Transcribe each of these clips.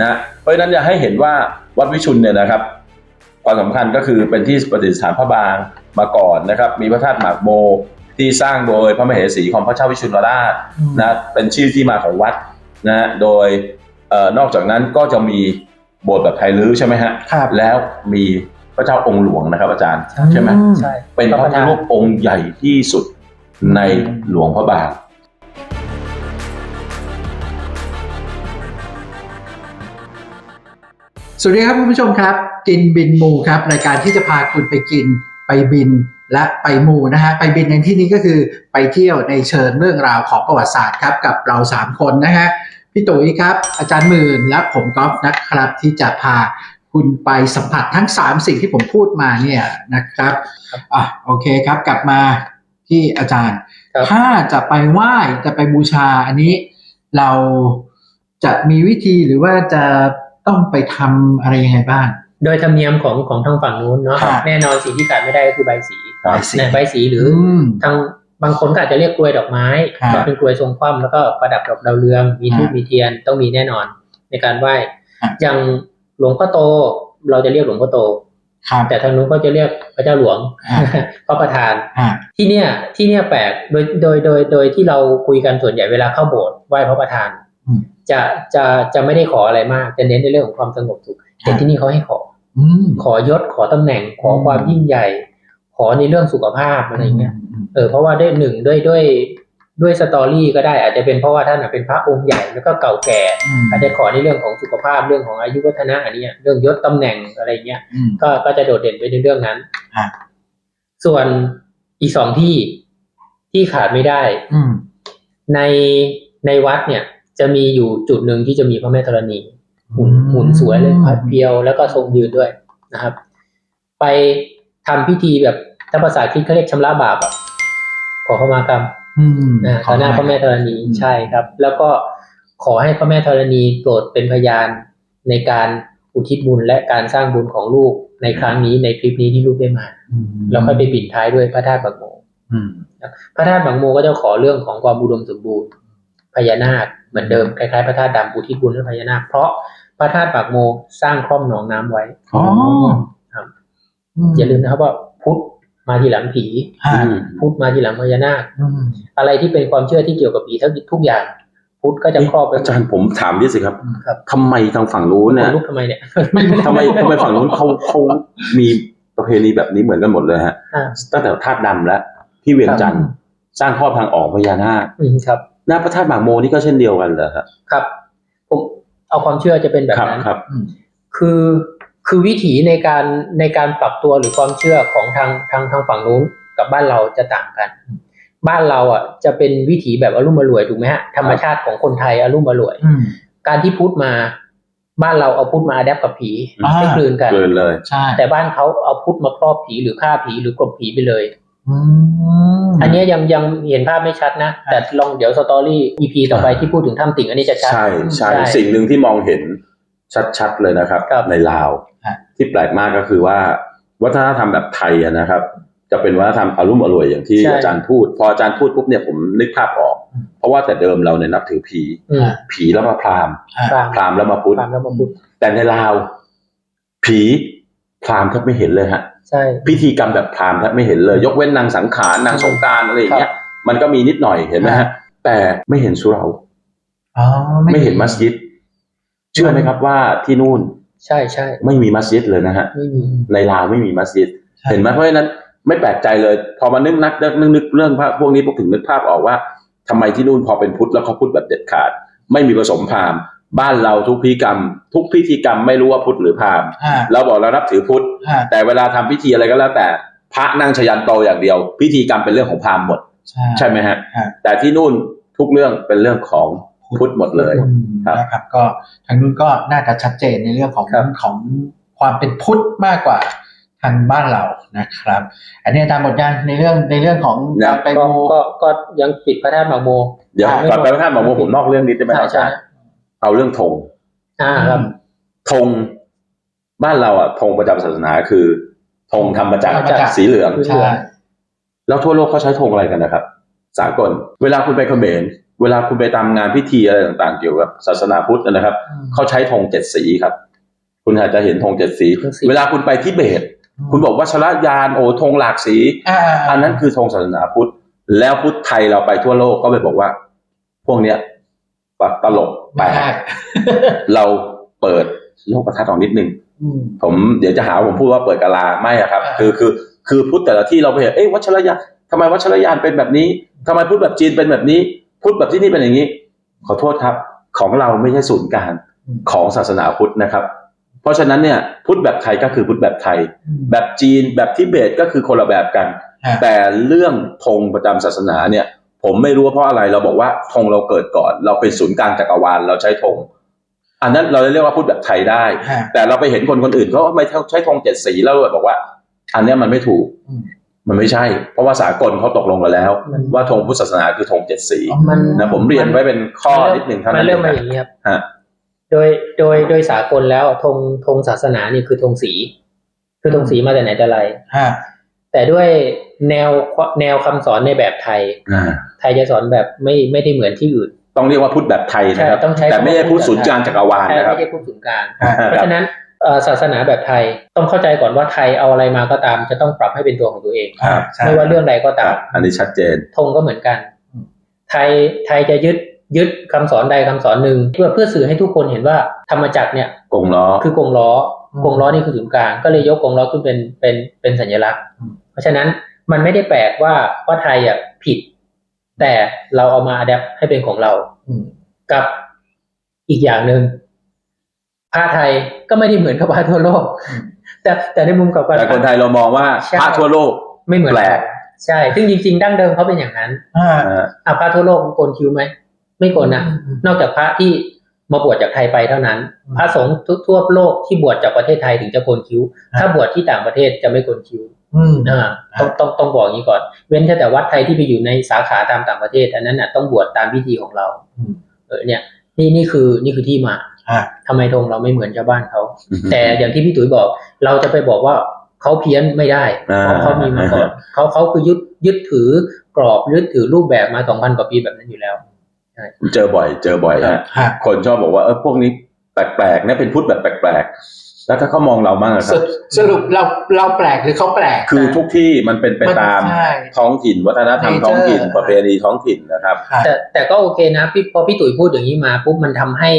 นะเพราะฉะนั้นจะให้เห็นว่าวัดวิชุนเนี่ยนะครับ ความสำคัญก็คือเป็นที่ประดิษฐานพระบางมาก่อนนะครับ มีพระธาตุหมากโมที่สร้างโดยพระมเหสีของพระเจ้าวิชุนราชนะเป็นชื่อที่มาของวัดนะฮะโดยเอ่อนอกจากนั้นก็จะมีโบสถ์แบบไทยลื้อใช่ไหมฮะครับแล้วมีพระเจ้าองค์หลวงนะครับอาจารย์ใช่ไหมอืใช่เป็นพระพุทธรูปองค์ใหญ่ที่สุดในหลวงพระบาง สวัสดีครับคุณผู้ชมครับ กินบินมูครับรายการที่จะพาคุณไปกินไปบินและไปมูนะฮะไปบินในที่นี้ก็คือไปเที่ยวในเชิงเรื่องราวของประวัติศาสตร์ครับกับเราสามคนนะฮะพี่ตุ๋ยครับ อาจารย์หมื่นและผมก๊อฟนะครับ ที่จะพาคุณไปสัมผัสทั้ง 3 สิ่งที่ผมพูดมาเนี่ยนะครับอะโอเคครับกลับมาที่อาจารย์ครับถ้าจะไปไหว้จะไปบูชาอันนี้ เราจะมีวิธีหรือว่าจะ ต้องไปทำอะไรยังไงบ้าง โดยธรรมเนียมของของทางฝั่งนู้นเนาะครับแน่นอนสิ่งที่ขาดไม่ได้ก็คือใบสีครับนะใบสีหรืออมทางบางคนก็อาจจะเรียกกลวยดอกไม้ครับก็เป็นกลวยทรงคว่ำแล้วก็ประดับดอกดาวเรือง มีทูบครับมีเทียนต้องมีแน่นอนในการไหว้ครับอย่างหลวงพ่อโตเราจะเรียกหลวงพ่อโตครับแต่ทางนู้นก็จะเรียกพระเจ้าหลวงครับพระประธานอ่าที่เนี่ยที่เนี่ยแปลกโดยโดยโดยโดยที่เราคุยกันส่วนใหญ่เวลาเข้าโบสถ์ไหว้พระประธานอืม จะจะจะไม่ได้ขออะไรมากจะเน้นในเรื่องของความสงบสุขแต่ที่นี่เขาให้ขอ อืมขอยศขอตำแหน่งขอความยิ่งใหญ่ ขอในเรื่องสุขภาพอะไรเงี้ยเออเพราะว่าด้วยหนึ่งด้วยด้วยด้วยสตอรี่ก็ได้ อาจจะเป็นเพราะว่าท่านน่ะเป็นพระองค์ใหญ่แล้วก็เก่าแก่อืมอาจจะขอในเรื่องของสุขภาพเรื่องของอายุวัฒนะอันเนี้ยเรื่องยศตำแหน่งอะไรเงี้ยอืมก็ก็จะโดดเด่นไปในเรื่องนั้นฮะส่วนอีกสองที่ที่ขาดไม่ได้อืมในในวัดเนี่ย จะมีอยู่จุดหนึ่งที่จะมีพระแม่ธรณีหุ่นหุ่นสวยเลยพัดเพียวแล้วก็ทรงยืนด้วยนะครับ ไปทำพิธีแบบถ้าภาษาคริดเขาเรียกชำระบาปอะขอเข้ามากรรมอืมนะต่อหน้าพระแม่ธรณีอืมใช่ครับ แล้วก็ขอให้พระแม่ธรณีโปรดเป็นพยานในการอุทิศบุญและการสร้างบุญของลูกในครั้งนี้ในคลิปนี้ที่ลูกได้มาอืมแล้วค่อยไปปิดท้ายด้วยพระธาตุบังโมอืมพระธาตุบางโมก็จะขอเรื่องของความอุดมสมบูรณ์ พญานาคเหมือนเดิมคล้ายๆพระธาตุดำอุทิศบุญให้พญานาคเพราะพระธาตุปากโมสร้างคร่อมหนองน้ำไว้อ๋อครับอย่าลืมนะครับว่าพุทธมาทีหลังผีฮะอืมพุทธมาทีหลังพญานาคอืมอะไรที่เป็นความเชื่อที่เกี่ยวกับผีทั้งทุกอย่าง พุทธก็จะครอบไปอาจารย์ผมถามนิดสิครับครับทำไมทางฝั่งนู้นคเนี่ยนลุกทำไมเนี่ยทำไมทำไมฝั่งนู้นเขาเขามีประเพณีแบบนี้เหมือนกันหมดเลยฮะอ่าตั้งแต่ธาตุดำแล้วที่เวียงจันทร์สร้างครอบทางออกพญานาคอืมครับ หน้าพระธาตุหมากโมนี่ก็เช่นเดียวกันเหรอครับ ครับ ผมเอาความเชื่อจะเป็นแบบครับนั้นครับอืมคือคือวิถีในการในการปรับตัวหรือความเชื่อของทางทางทางฝั่งนู้นกับบ้านเราจะต่างกัน บ้านเราอะจะเป็นวิถีแบบอารมณ์อรวยถูกไหมฮะธรรมชาติของคนไทยอารมณ์อรวยอืมการที่พุทธมาบ้านเราเอาพุทธมาอัดแอปกับผีอ่าให้กลืนกันเกินเลยใช่แต่บ้านเขาเอาพุทธมาครอบผีหรือฆ่าผีหรือกลบผีไปเลย อืมอันเนี้ยยังยังเห็นภาพไม่ชัดนะ แต่ลองเดี๋ยวสตอรี่ EP ต่อไปที่พูดถึงถ้ำติ่งอันนี้จะชัด ใช่ใช่ใช่สิ่งหนึ่งที่มองเห็นชัดๆเลยนะครับครับในลาวฮะที่แปลกมากก็คือว่า วัฒนธรรมแบบไทยอะนะครับ จะเป็นวัฒนธรรมอารมณ์อร่วยอย่างที่ใช่อาจารย์พูด พออาจารย์พูดปุ๊บเนี่ยผมนึกภาพออก เพราะว่าแต่เดิมเราเนี่ยนับถือผีอืมผีแล้วมาพราหมณ์ฮะพรามพราหมณ์แล้วมาพุทธพรามแล้วมาพุทธแต่ในลาว ผีพราหมณ์แทบไม่เห็นเลยฮะ ใช่ พิธีกรรมแบบพราหมณ์แทบไม่เห็นเลย ยกเว้นนางสังขารนางสงกรารอะไรอย่างเงี้ยมันก็มีนิดหน่อยเห็นไหมฮะแต่ไม่เห็นสุเหราอ๋อไม่เห็นมัสยิด เชื่อไหมครับว่าที่นู่นใช่ใช่ไม่มีมัสยิดเลยนะฮะไม่มีในลาวไม่มีมัสยิดใช่เห็นไหมเพราะฉะนั้นไม่แปลกใจเลย พอมานึกนักนึกนึกเรื่องพวกนี้พวกถึงนึกภาพออกว่าทำไมที่นู่นพอเป็นพุทธแล้วเขาพุทธแบบเด็ดขาด ไม่มีผสมพราหมณ์ บ้านเราทุกพิธีกรรม ทุกพิธีกรรมไม่รู้ว่าพุทธหรือพราหมณ์ฮะเราบอกเรานับถือพุทธฮะแต่เวลาทำพิธีอะไรก็แล้วแต่ พระนั่งชยันโตอย่างเดียว พิธีกรรมเป็นเรื่องของพราหมณ์หมด ใช่ ใช่ไหมฮะฮะแต่ที่นู่นทุกเรื่องเป็นเรื่องของพุทธหมดเลยอืมครับนะครับ ก็ทางนู้นก็น่าจะชัดเจนในเรื่องของครับ ของความเป็นพุทธมากกว่าทางบ้านเรานะครับ อันนี้อาจารย์หมดยังในเรื่องในเรื่องของยักางรไปก็มู ก็ก็ยังปิดพระธาตุหมากโม เดี๋ยวอ่า ก่อนไปพระธาตุหมอโมผมนอกเรื่องนิดได้ไหมครับอาจารย์ เอาเรื่องธงอ่าครับธงบ้านเราอะธงประจำศาสนาคือธงทำมาจากทำมาจากสีเหลืองพื้นใช่แล้วทั่วโลกเขาใช้ธงอะไรกันนะครับ สากล เวลาคุณไปเขมรเวลาคุณไปตามงานพิธีอะไรต่างๆ เกี่ยวกับศาสนาพุทธนะครับเขาใช้ธงเจ็ดสีครับ คุณอาจจะเห็นธงเจ็ดสีธงสีเวลาคุณไปทิเบต คุณบอกว่าชลยานโอ้ธงหลากสีอ่าอันนั้นคือธงศาสนาพุทธ แล้วพุทธไทยเราไปทั่วโลกก็ไปบอกว่า พวกเนี้ย ตลกไปไม่ได้เราเปิดโลกประทัดออกนิดนึงอืมผมเดี๋ยวจะหาว่าผมพูดว่าเปิดกาลาไม่อะครับอ่าคือคือ คือพุทธแต่ละที่เราไปเห็นเอ๊ะวัชรยานทำไมวัชรยานเป็นแบบนี้ทำไมพุทธแบบจีนเป็นแบบนี้พุทธแบบที่นี่เป็นอย่างนี้ ขอโทษครับ ของเราไม่ใช่ศูนย์กลางของศาสนาพุทธนะครับ เพราะฉะนั้นเนี่ยพุทธแบบไทยก็คือพุทธแบบไทย แบบจีนแบบทิเบตก็คือคนละแบบกันฮะแต่เรื่องธงประจำศาสนาเนี่ย ผมไม่รู้ว่าเพราะอะไรเราบอกว่าธงเราเกิดก่อน เราเป็นศูนย์กลางจักรวาลเราใช้ธงอันนั้นเราเรียกว่าพุทธแบบไทยได้ฮะแต่เราไปเห็นคนคนอื่นเขาไม่ใช้ธงเจ็ดสีแล้วเราบอกว่า อันเนี้ยมันไม่ถูกอืมมันไม่ใช่ เพราะว่าสากลเขาตกลงกันแล้วมันว่าธงพุทธศาสนาคือธงเจ็ดสีมันนะผมเรียนไว้เป็นข้อนิดหนึ่งเท่ามันั้นนเริ่มมาเอองย่างนี้ครับฮะโดยโดยโดยสากลแล้วธงธงศาสนานี่คือธงสี คือธงสีมาแต่ไหนแต่ไรฮะ แต่ด้วยแนวแนวคำสอนในแบบไทยอ่าไทยจะสอนแบบไม่ไม่ได้เหมือนที่อื่น ต้องเรียกว่าพุทธแบบไทยนะครับใช่ต้องใช้แต่ไม่ใช่พุทธศูนย์กลางจักรวาลใช่นะครับไม่ใช่พูดศูนย์กลางฮะเพราะฉะนั้นเอ่อศาสนาแบบไทยต้องเข้าใจก่อนว่าไทยเอาอะไรมาก็ตาม จะต้องปรับให้เป็นตัวของตัวเองครับใช่ไม่ว่าเรื่องใดก็คตารัมบอันนี้ชัดเจนธงก็เหมือนกันอืมไทยไทยจะยึดยึดคำสอนใดคำสอนหนึ่งเพื่อเพื่อสื่อให้ทุกคนเห็นว่าธรรมจักรเนี่ยกงล้อคือกงล้อ กงล้อนี่คือศูนย์กลางก็เลยยกกงล้อขึ้นเป็นเป็นเป็นสัญลักษณ์อืมเพราะฉะนั้นมันไม่ได้แปลกว่าว่าไทยอะผิด แต่เราเอามาอัดแอปให้เป็นของเราอืมกับอีกอย่างหนึ่งผ้าไทยก็ไม่ได้เหมือนกับผ้าทั่วโลกอืมแต่แต่ในมุมกลับกันแต่คนไทยเรามองว่าใช่พระทั่วโลกไม่เหมือนแปลกใช่ ซึ่งจริงๆ ดั้งเดิมเขาเป็นอย่างนั้น อ่าอ่าอะพระทั่วโลกโกนคิ้วไหม ไม่โกนนะอืมนอกจากพระที่ มาบวชจากไทยไปเท่านั้นอืมพระสงฆ์ทั่วโลกที่บวชจากประเทศไทยถึงจะโกนคิ้ว ถ้าบวชที่ต่างประเทศจะไม่โกนคิ้วอืมอ่าต้องต้องต้องบอกอย่างนี้ก่อน เว้นแค่แต่วัดไทยที่ไปอยู่ในสาขาตามต่างประเทศ อันนั้นน่ะต้องบวชตามพิธีของเราอืมเออเนี่ยนี่นี่คือนี่คือที่มาอ่าทำไมธงเราไม่เหมือนชาวบ้านเขา แต่อย่างที่พี่ตุ๋ยบอก เราจะไปบอกว่าเขาเพี้ยนไม่ได้อ่าเพราะเขามีมาก่อนเขาเขาคือยึดยึดถือกรอบยึดถือรูปแบบมาสองพันกว่าปีแบบนั้นอยู่แล้ว เจอบ่อย เจอบ่อยฮะฮะคนชอบบอกว่าเออพวกนี้แปลกๆนะเป็นพุทธแบบแปลกๆ แล้วถ้าเขามองเราบ้างอะคสรับรุปสรุปเราเราแปลกหรือเขาแปลก คือทุกที่มันเป็นไปมันตามใช่ท้องถิ่น วัฒนธรรม Nature ท้องถิ่นประเพณีท้องถิ่นนะครับฮะแต่แต่ก็โอเคนะพี่พอพี่ตุ๋ยพูดอย่างนี้มาปุ๊บมันทำให้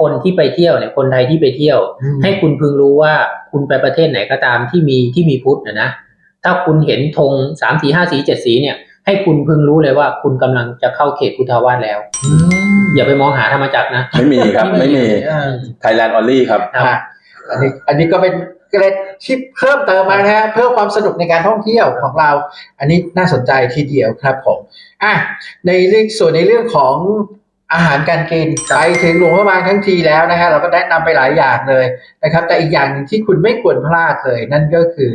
คนที่ไปเที่ยวเนี่ยคนไทยที่ไปเที่ยวอืมให้คุณพึงรู้ว่าคุณไปประเทศไหนก็ตามที่มีที่มีพุทธนะนะถ้าคุณเห็นธงสามสีห้าสีเจ็ดสีเนี่ย ให้คุณพึงรู้เลยว่าคุณกำลังจะเข้าเขตพุทธาวาสแล้วอืมอย่าไปมองหาธรรมจักรนะ ไม่มีครับ ไม่มีอ่า Thailand only ครับ ครับอะอันนี้อันนี้ก็เป็นเกร็ดที่เพิ่มเติมมานะฮะเพื่อความสนุกในการท่องเที่ยวของเรา อันนี้น่าสนใจทีเดียวครับผมอะในเรื่องส่วนในเรื่องของอาหารการกินไปถึงหลวงพระบางทั้งทีแล้วนะฮะเราก็แนะนำไปหลายอย่างเลยนะครับ แต่อีกอย่างหนึ่งที่คุณไม่ควรพลาดเลย นั่นก็คือ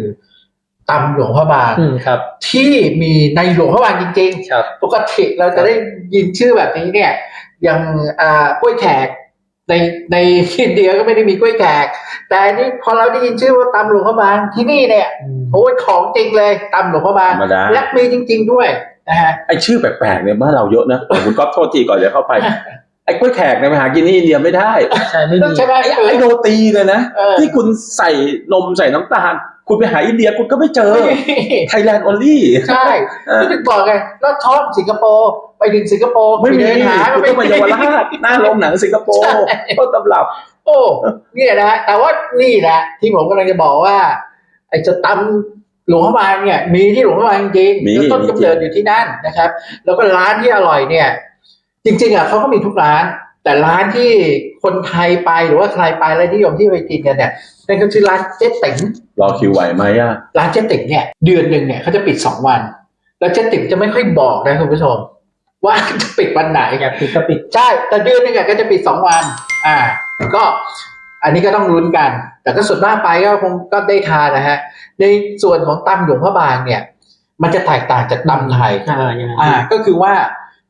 ตำหลวงพระบางอืมครับ ที่มีในหลวงพระบางจริงๆครับปกติเราจะได้ยินชื่อแบบนี้เนี่ยอย่างอ่ากล้วยแขกในในอินเดียก็ไม่ได้มีกล้วยแขก แต่อันนี่พอเราได้ยินชื่อว่าตำหลวงพระบางที่นี่เนี่ยโอ้ยของจริงเลยตำหลวงพระบางธรรมดา และมีจริง ๆด้วยนะฮะ ไอชื่อแปลกๆเนี่ยบ้านเราเยอะนะผมคุณก๊อฟโทษทีก่อนจะเข้าไป ไอ้กล้วยแขกเนี่ยไปหากินที่อินเดียไม่ได้ ใช่ไม่มี ใช่ไหมไอ้ไอ้โรตีเนี่ยนะ เออ ที่คุณใส่นมใส่น้ำตาล คุณไปหาอินเดียคุณก็ไม่เจอ Thailand only ใช่เออก็ถึงบอกไงแล้วท้องสิงคโปร์ไปถึงสิงคโปร์ไม่มีปเดินหาคุณต้องมาเยาวราชหน้าโรงหนังสิงคโปร์ต้นตำรับ โอ้เนี่ยนะฮะแต่ว่านี่แหละที่ผมกำลังจะบอกว่า ไอ้จะตำหลวงพระบางเนี่ย มีที่หลวงพระบางจริงๆมีแล้วต้นมีกำเนิดอยู่ที่นั่นนะครับ แล้วก็ร้านที่อร่อยเนี่ย จริง ๆอะเขาก็มีทุกร้าน แต่ร้านที่คนไทยไปหรือว่าใครไปแล้วนิยมที่ไปกินกันเนี่ยนั่นก็คือร้านเจ๊ติ๋งรอคิวไหวไหมอะร้านเจ๊ติ๋งเนี่ยเดือนหนึ่งเนี่ยเขาจะปิดสองวัน แล้วเจ๊ติ๋งจะไม่ค่อยบอกนะคุณผู้ชม ว่าจะปิดวันไหนอยากปิดก็ปิดใช่แต่เดือนหนึงอะก็จะปิดสองวัน อ่า ก็อันนี้ก็ต้องลุ้นกัน แต่ก็ส่วนมากไปก็คงก็ได้ทานนะฮะ ในส่วนของตำหลวงพระบางเนี่ย มันจะแตกต่างจากตำไทย อ่ายังไง อ่าก็คือว่า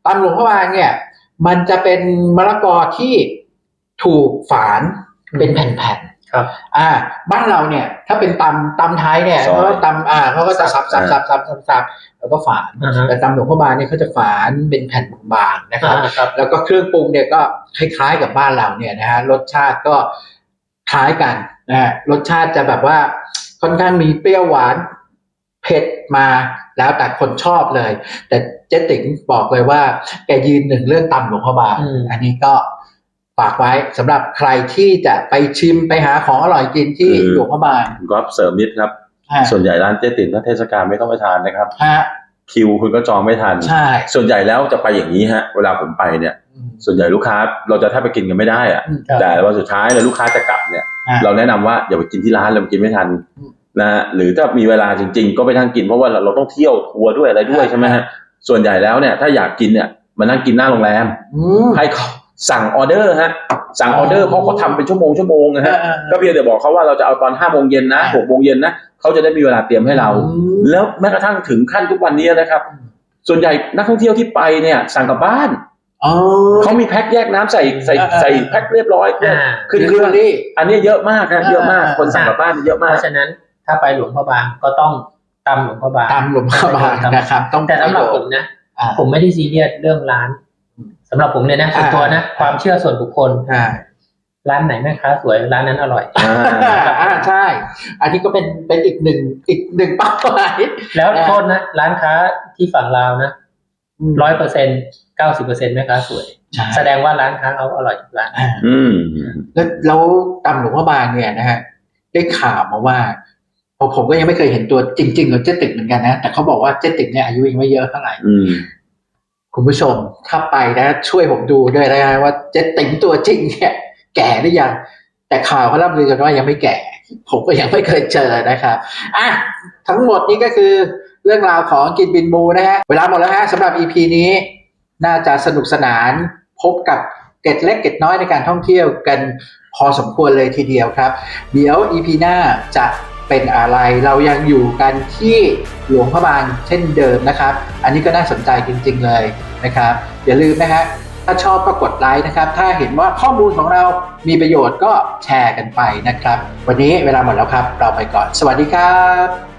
ตำหลวงพระบางเนี่ย มันจะเป็นมะละกอที่ถูกฝานเป็นแผ่นครับ อ่า บ้านเราเนี่ย ถ้าเป็นตำตำไทยเนี่ยซอยเขาก็ตำอ่าเขาก็จะสับสับสับสับสับสับแล้วก็ฝานอ่าฮะแต่ตำหลวงพ่อบางเนี่ยเขาจะฝานเป็นแผ่นบางๆนะครับอ่าครับ แล้วก็เครื่องปรุงเนี่ยก็คล้ายๆกับบ้านเราเนี่ยนะฮะรสชาติก็คล้ายกันนะฮะรสชาติจะแบบว่าค่อนข้างมีเปรี้ยวหวาน เผ็ดมาแล้วแต่คนชอบเลย แต่เจ๊ติ๋งบอกเลยว่า แกยืนหนึ่งเรื่องตำหลวงพ่อบางอืมอันนี้ก็ฝากไว้สำหรับใครที่จะไปชิมไปหาของอร่อยกินที่คือหลวงพ่อบางผมก็เสริมนิดครับฮะส่วนใหญ่ร้านเจ๊ติ๋มถ้าเทศกาลไม่ต้องไปทานนะครับฮะคิวคุณก็จองไม่ทันใช่ส่วนใหญ่แล้วจะไปอย่างนี้ฮะ เวลาผมไปเนี่ยอืมส่วนใหญ่ลูกค้าเราจะแทบไปกินกันไม่ได้อะครับแต่วันสุดท้ายเลยลูกค้าจะกลับเนี่ยฮะเราแนะนำว่าอย่าไปกินที่ร้านเลยมันกินไม่ทันอืม นะฮะหรือถ้ามีเวลาจริง ๆ ก็ไปนั่งกินเพราะว่าเราเราต้องเที่ยวทัวร์ด้วยอะไรด้วยฮะใช่ไหมฮะส่วนใหญ่แล้วเนี่ยถ้าอยากกินเนี่ยมานั่งกินหน้าโรงแรมอืมให้เขาสั่งออเดอร์ฮะสั่งออเดอร์เพราะเขาทำเป็นชั่วโมงชั่วโมงนะฮะเออเออก็เพียงแต่บอกเขาว่าเราจะเอาตอนห้าโมงเย็นนะอ่าหกโมงเย็นนะเขาจะได้มีเวลาเตรียมให้เราอืมแล้วแม้กระทั่งถึงขั้นทุกวันนี้นะครับ ส่วนใหญ่นักท่องเที่ยวที่ไปเนี่ยสั่งกลับบ้านอ๋อเขามีแพ็คแยกน้ำใส่ใส่อ่าอ่าใส่แพ็คเรียบร้อยเนี่ยอ่าขึ้นเครื่องนี่อันนี้เยอะมากนะอ่าเยอะมากอ่าคนสั่งกลับบ้านเยอะเพมากราะฉะนั้น ถ้าไปหลวงพ่อบางก็ต้องตำหลวงพ่อบางตามหลวงพ่อบางนะครับ ต้องแต่สำหรับผมนะอ่าผมไม่ได้ซีเรียสเรื่องร้านสำหรับผมเลยนะส่วนตัวนะอ่าความเชื่อส่วนบุคคลอ่าร้านไหนแม่ค้าสวยร้านนั้นอร่อยอ่าอ่าใช่ อันนี้ก็เป็นเป็นอีกหนึ่งอีกหนึ่งเป้าหมายแล้วอ่าโทษนะร้านค้าที่ฝั่งลาวนะร้อยเปอร์เซ็นเก้าสิบเปอร์เซ็นแม่ค้าสวยใช่แสดงว่าร้านค้าเขาอร่อยทุกร้านอ่าอืมแล้วแล้วตามหลวงพ่อบางเนี่ยนะฮะได้ข่าวมาว่า ผมผมก็ยังไม่เคยเห็นตัวจริง ๆ ของเจ๊ติกเหมือนกันนะ แต่เขาบอกว่าเจ๊ติกเนี่ยอายุยังไม่เยอะเท่าไหร่อืมคุณผู้ชมถ้าไปนะช่วยผมดูด้วยนะฮะว่าเจ๊ติ๋งตัวจริงเนี่ย แก่หรือยัง แต่ข่าวเขาล่ำลือกันว่ายังไม่แก่ ผมก็ยังไม่เคยเจอนะครับอะทั้งหมดนี้ก็คือเรื่องราวของกินบินมูนะฮะ เวลาหมดแล้วฮะสำหรับ EP นี้ น่าจะสนุกสนานพบกับเกร็ดเล็กเกร็ดน้อยในการท่องเที่ยวกันพอสมควรเลยทีเดียวครับ เดี๋ยว EP หน้าจะ เป็นอะไร เรายังอยู่กันที่หลวงพระบางเช่นเดิมนะครับ อันนี้ก็น่าสนใจจริง ๆเลยนะครับ อย่าลืมนะฮะถ้าชอบก็กดไลค์นะครับ ถ้าเห็นว่าข้อมูลของเรามีประโยชน์ก็แชร์กันไปนะครับ วันนี้เวลาหมดแล้วครับ เราไปก่อน สวัสดีครับ